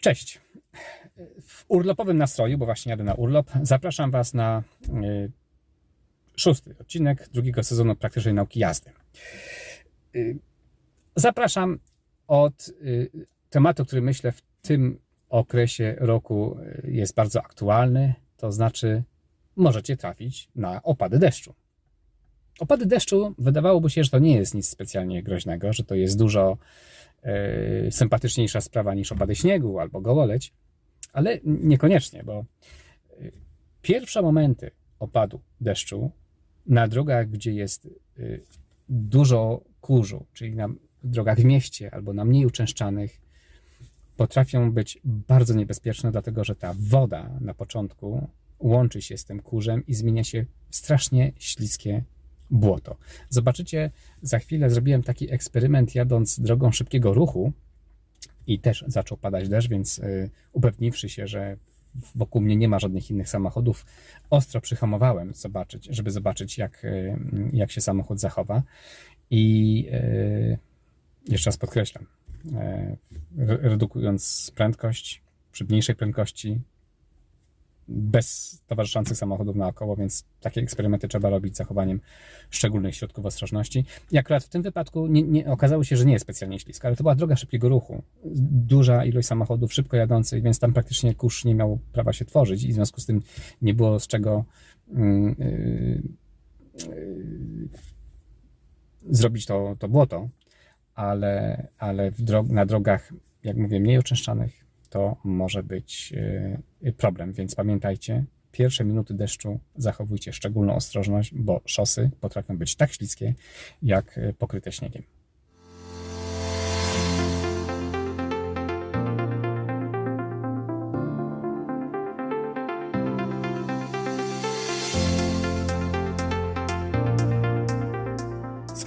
Cześć. W urlopowym nastroju, bo właśnie jadę na urlop, zapraszam Was na y, szósty odcinek drugiego sezonu praktycznej nauki jazdy. Y, Zapraszam od y, tematu, który myślę w tym okresie roku jest bardzo aktualny, to znaczy możecie trafić na opady deszczu. Opady deszczu wydawałoby się, że to nie jest nic specjalnie groźnego, że to jest dużo e, sympatyczniejsza sprawa niż opady śniegu albo gołoleć, ale niekoniecznie, bo e, pierwsze momenty opadu deszczu na drogach, gdzie jest e, dużo kurzu, czyli na drogach w mieście albo na mniej uczęszczanych, potrafią być bardzo niebezpieczne, dlatego że ta woda na początku łączy się z tym kurzem i zmienia się w strasznie śliskie błoto. Zobaczycie, za chwilę zrobiłem taki eksperyment jadąc drogą szybkiego ruchu i też zaczął padać deszcz, więc y, upewniwszy się, że wokół mnie nie ma żadnych innych samochodów, ostro przyhamowałem, zobaczyć, żeby zobaczyć, jak, y, jak się samochód zachowa. I y, jeszcze raz podkreślam, re- redukując prędkość przy mniejszej prędkości, bez towarzyszących samochodów naokoło, więc takie eksperymenty trzeba robić z zachowaniem szczególnych środków ostrożności. I akurat w tym wypadku nie, nie, okazało się, że nie jest specjalnie ślisko, ale to była droga szybkiego ruchu. Duża ilość samochodów szybko jadących, więc tam praktycznie kurz nie miał prawa się tworzyć i w związku z tym nie było z czego yy, yy, zrobić to, to błoto, ale, ale w dro- na drogach, jak mówię, mniej oczyszczanych, to może być yy, problem, więc pamiętajcie, pierwsze minuty deszczu zachowujcie szczególną ostrożność, bo szosy potrafią być tak śliskie, jak yy, pokryte śniegiem.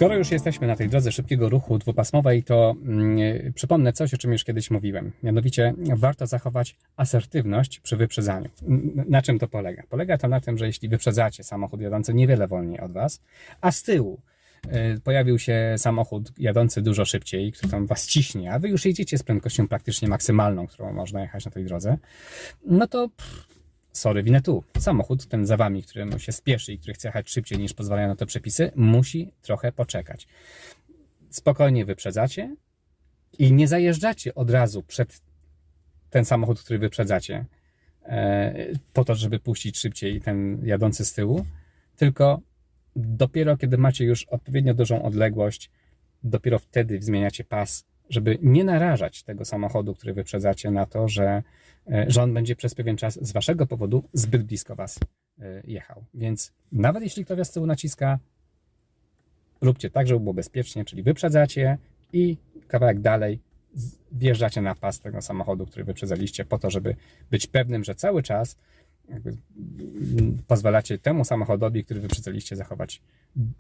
Skoro już jesteśmy na tej drodze szybkiego ruchu dwupasmowej, to mm, przypomnę coś, o czym już kiedyś mówiłem. Mianowicie warto zachować asertywność przy wyprzedzaniu. Na czym to polega? Polega to na tym, że jeśli wyprzedzacie samochód jadący niewiele wolniej od Was, a z tyłu y, pojawił się samochód jadący dużo szybciej, który tam Was ciśnie, a Wy już jedziecie z prędkością praktycznie maksymalną, którą można jechać na tej drodze, no to pff, sorry, winę tu. Samochód, ten za wami, któremu się spieszy i który chce jechać szybciej niż pozwalają na to przepisy, musi trochę poczekać. Spokojnie wyprzedzacie i nie zajeżdżacie od razu przed ten samochód, który wyprzedzacie, e, po to, żeby puścić szybciej ten jadący z tyłu, tylko dopiero kiedy macie już odpowiednio dużą odległość, dopiero wtedy zmieniacie pas, żeby nie narażać tego samochodu, który wyprzedzacie na to, że, e, że on będzie przez pewien czas z waszego powodu zbyt blisko was e, jechał. Więc nawet jeśli ktoś z tyłu naciska, róbcie tak, żeby było bezpiecznie, czyli wyprzedzacie i kawałek dalej wjeżdżacie na pas tego samochodu, który wyprzedzaliście, po to, żeby być pewnym, że cały czas pozwalacie temu samochodowi, który wyprzedzaliście, zachować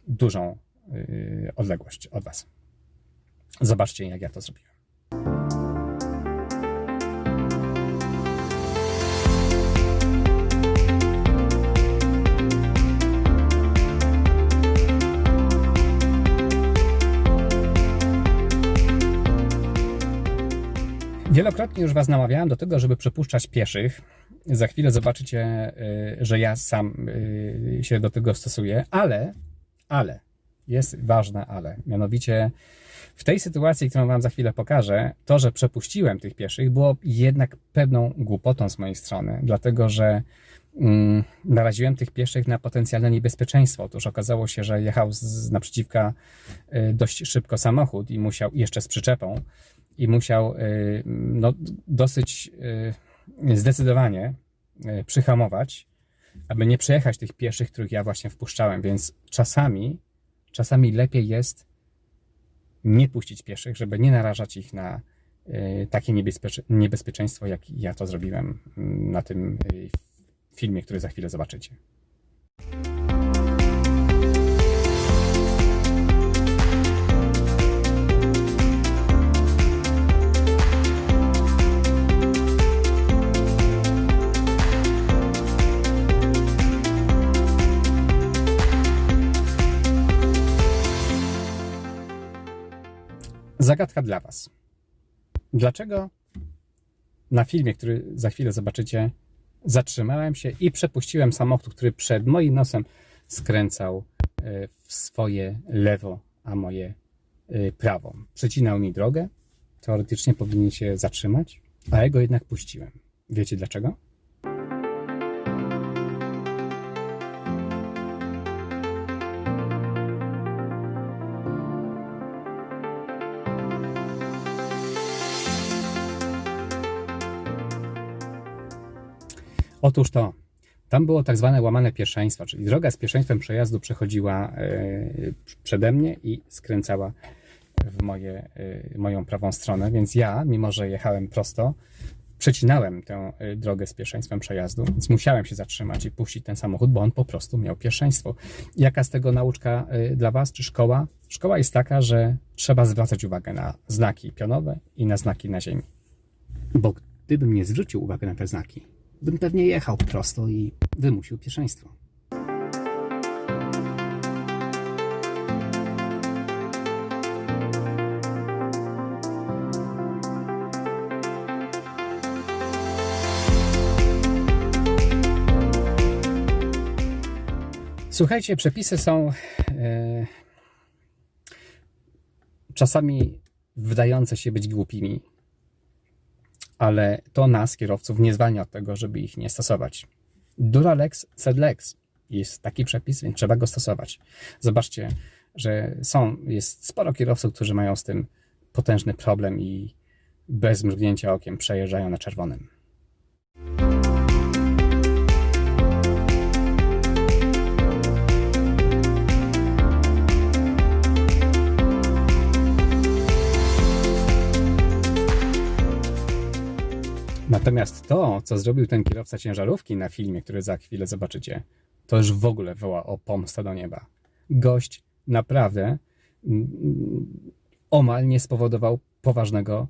dużą yy, odległość od was. Zobaczcie, jak ja to zrobiłem. Wielokrotnie już Was namawiałem do tego, żeby przepuszczać pieszych. Za chwilę zobaczycie, y, że ja sam y, się do tego stosuję, ale, ale, jest ważne ale. Mianowicie w tej sytuacji, którą Wam za chwilę pokażę, to, że przepuściłem tych pieszych, było jednak pewną głupotą z mojej strony, dlatego że mm, naraziłem tych pieszych na potencjalne niebezpieczeństwo. Otóż okazało się, że jechał z naprzeciwka y, dość szybko samochód i musiał, jeszcze z przyczepą, i musiał y, no, dosyć y, zdecydowanie y, przyhamować, aby nie przejechać tych pieszych, których ja właśnie wpuszczałem. Więc czasami, czasami lepiej jest nie puścić pieszych, żeby nie narażać ich na y, takie niebezpiecze, niebezpieczeństwo, jak ja to zrobiłem mm, na tym y, filmie, który za chwilę zobaczycie. Zagadka dla Was. Dlaczego na filmie, który za chwilę zobaczycie, zatrzymałem się i przepuściłem samochód, który przed moim nosem skręcał e, w swoje lewo, a moje e, prawo. Przecinał mi drogę. Teoretycznie powinien się zatrzymać, a ja go jednak puściłem. Wiecie dlaczego? Otóż to, tam było tak zwane łamane pierwszeństwo, czyli droga z pierwszeństwem przejazdu przechodziła e, przede mnie i skręcała w moje, e, moją prawą stronę, więc ja, mimo że jechałem prosto, przecinałem tę e, drogę z pierwszeństwem przejazdu, więc musiałem się zatrzymać i puścić ten samochód, bo on po prostu miał pierwszeństwo. Jaka z tego nauczka dla Was, czy szkoła? Szkoła jest taka, że trzeba zwracać uwagę na znaki pionowe i na znaki na ziemi. Bo gdybym nie zwrócił uwagi na te znaki, bym pewnie jechał prosto i wymusił pierwszeństwo. Słuchajcie, przepisy są e, czasami wydające się być głupimi, ale to nas, kierowców, nie zwalnia od tego, żeby ich nie stosować. Dura lex, sed lex. Jest taki przepis, więc trzeba go stosować. Zobaczcie, że są, jest sporo kierowców, którzy mają z tym potężny problem i bez mrugnięcia okiem przejeżdżają na czerwonym. Natomiast to, co zrobił ten kierowca ciężarówki na filmie, który za chwilę zobaczycie, to już w ogóle woła o pomstę do nieba. Gość naprawdę mm, omal nie spowodował poważnego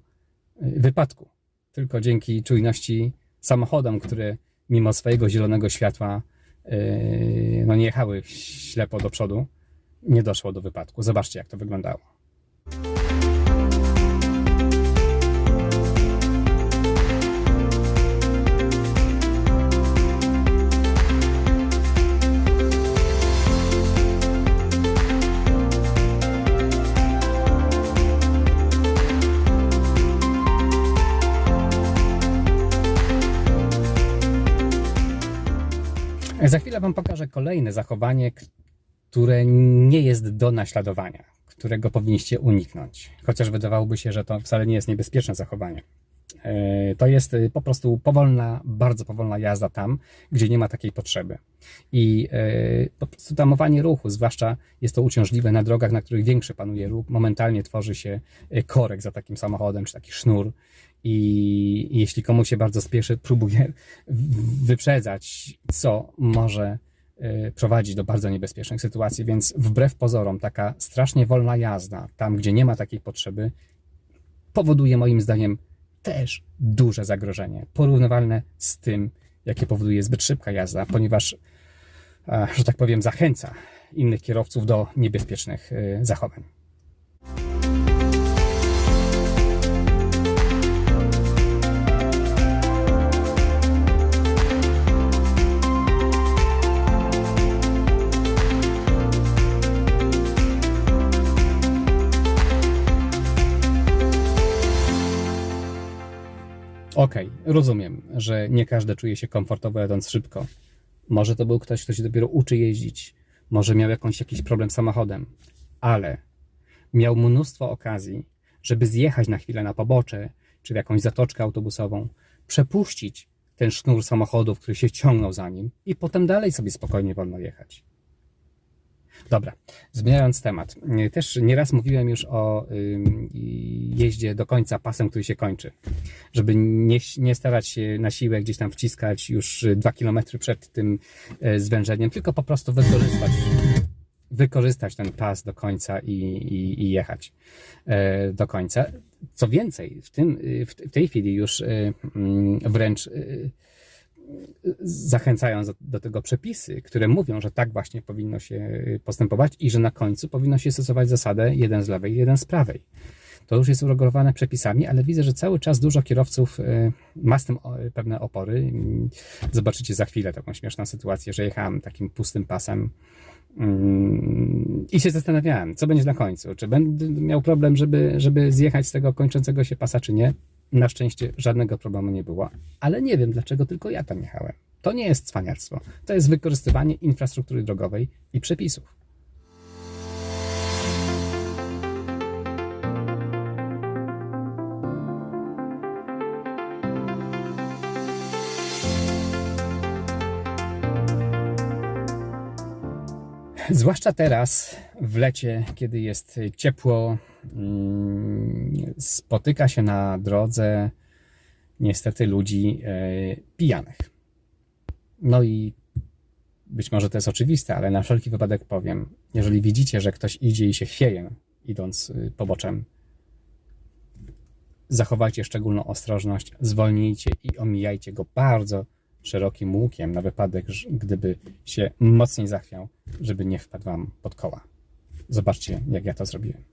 y, wypadku. Tylko dzięki czujności samochodom, które mimo swojego zielonego światła yy, no nie jechały ślepo do przodu, nie doszło do wypadku. Zobaczcie, jak to wyglądało. Za chwilę Wam pokażę kolejne zachowanie, które nie jest do naśladowania, którego powinniście uniknąć. Chociaż wydawałoby się, że to wcale nie jest niebezpieczne zachowanie. E, To jest y, po prostu powolna, bardzo powolna jazda tam, gdzie nie ma takiej potrzeby. I e, po prostu tamowanie ruchu, zwłaszcza jest to uciążliwe na drogach, na których większy panuje ruch, momentalnie tworzy się e, korek za takim samochodem, czy taki sznur. I jeśli komuś się bardzo spieszy, próbuje wyprzedzać, co może e, prowadzić do bardzo niebezpiecznych sytuacji. Więc wbrew pozorom, taka strasznie wolna jazda, tam gdzie nie ma takiej potrzeby, powoduje moim zdaniem też duże zagrożenie, porównywalne z tym, jakie powoduje zbyt szybka jazda, ponieważ, e, że tak powiem, zachęca innych kierowców do niebezpiecznych e, zachowań. Rozumiem, że nie każdy czuje się komfortowo jadąc szybko. Może to był ktoś, kto się dopiero uczy jeździć, może miał jakąś, jakiś problem z samochodem, ale miał mnóstwo okazji, żeby zjechać na chwilę na pobocze, czy w jakąś zatoczkę autobusową, przepuścić ten sznur samochodów, który się ciągnął za nim i potem dalej sobie spokojnie wolno jechać. Dobra, zmieniając temat. y, Też nieraz mówiłem już o jeździe do końca pasem, który się kończy. Żeby nie, nie starać się na siłę gdzieś tam wciskać już y, dwa kilometry przed tym e, zwężeniem, tylko po prostu wykorzystać, wykorzystać ten pas do końca i, i, i jechać e, do końca. Co więcej, w, tym, y, w tej chwili już mm, wręcz zachęcają za- do tego przepisy, które mówią, że tak właśnie powinno się postępować i że na końcu powinno się stosować zasadę jeden z lewej, jeden z prawej. to już jest uregulowane przepisami, ale widzę, że cały czas dużo kierowców y, ma z tym pewne opory. Mm, Zobaczycie za chwilę taką śmieszną sytuację, że jechałem takim pustym pasem mm, i się zastanawiałem, co będzie na końcu. Czy będę miał problem, żeby, żeby zjechać z tego kończącego się pasa, czy nie. Na szczęście żadnego problemu nie było, ale nie wiem, dlaczego tylko ja tam jechałem. To nie jest cwaniactwo. To jest wykorzystywanie infrastruktury drogowej i przepisów. Zwłaszcza teraz, w lecie, kiedy jest ciepło, spotyka się na drodze niestety ludzi e, pijanych. No i być może to jest oczywiste, ale na wszelki wypadek powiem, jeżeli widzicie, że ktoś idzie i się chwieje, idąc y, poboczem, zachowajcie szczególną ostrożność, zwolnijcie i omijajcie go bardzo szerokim łukiem na wypadek, gdyby się mocniej zachwiał, żeby nie wpadł wam pod koła. Zobaczcie, jak ja to zrobiłem.